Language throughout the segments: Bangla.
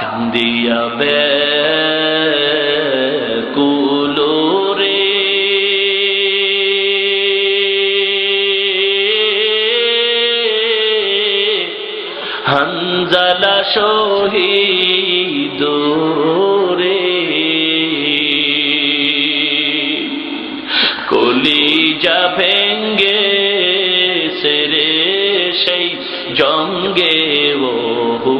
কান্দিয়া বে কুলোরে হানজালা শহীদ রে। কলিজা ভেঙ্গে সেরে সেই জঙ্গে বহুদে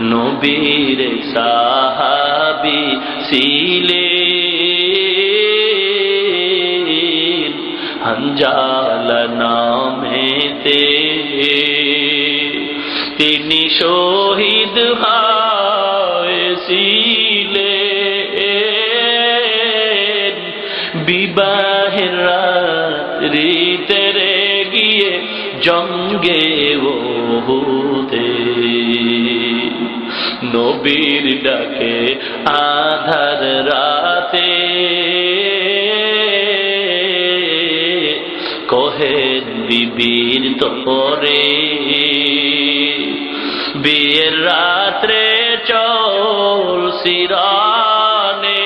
নবীর সাহাবি সিলে হঞ্জাল নামেতে। তিনি শহীদ হয়েছিলেন। বিবাহের রাত্রিতে রে গিয়ে জঙ্গে ওহুতে নবীর ডাকে আধার রাতে। কহে, বিবির তোরে বিয়ের রাত্রে চল সিরানে।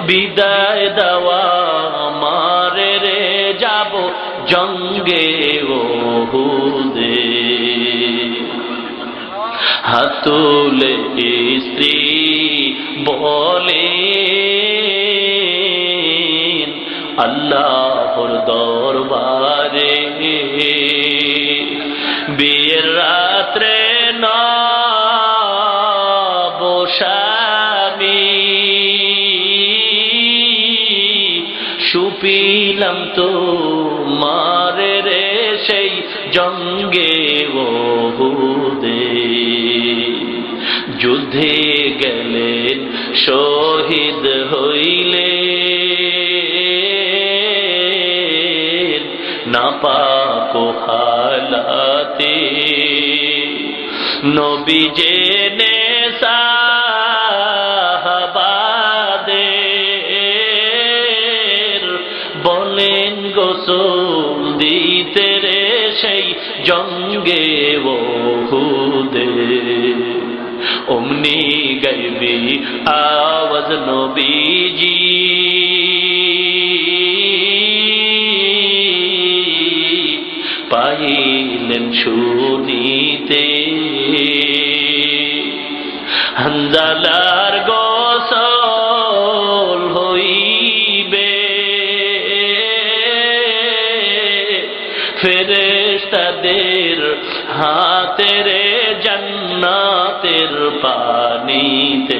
বিদায় দেওয়া মারে রে যাব জঙ্গে ওহুদে। হাতুলে স্ত্রী বলে আল্লাহর দরবারে বিয়ের রাত্রে সুপিলাম তো মারে রে সেই জঙ্গে বহুদে যুদ্ধে গেলেন শহীদ হইলে। না পাকো হালাতে। নবী জেনে গোসল দিতে রে সেই জঙ্গে বহুদে অমনি গাইবি আওয়াজ নবীজি। পাইলেন শুনিতে ফেরেস্তাদের হাতে রে জান্নাতের পানিতে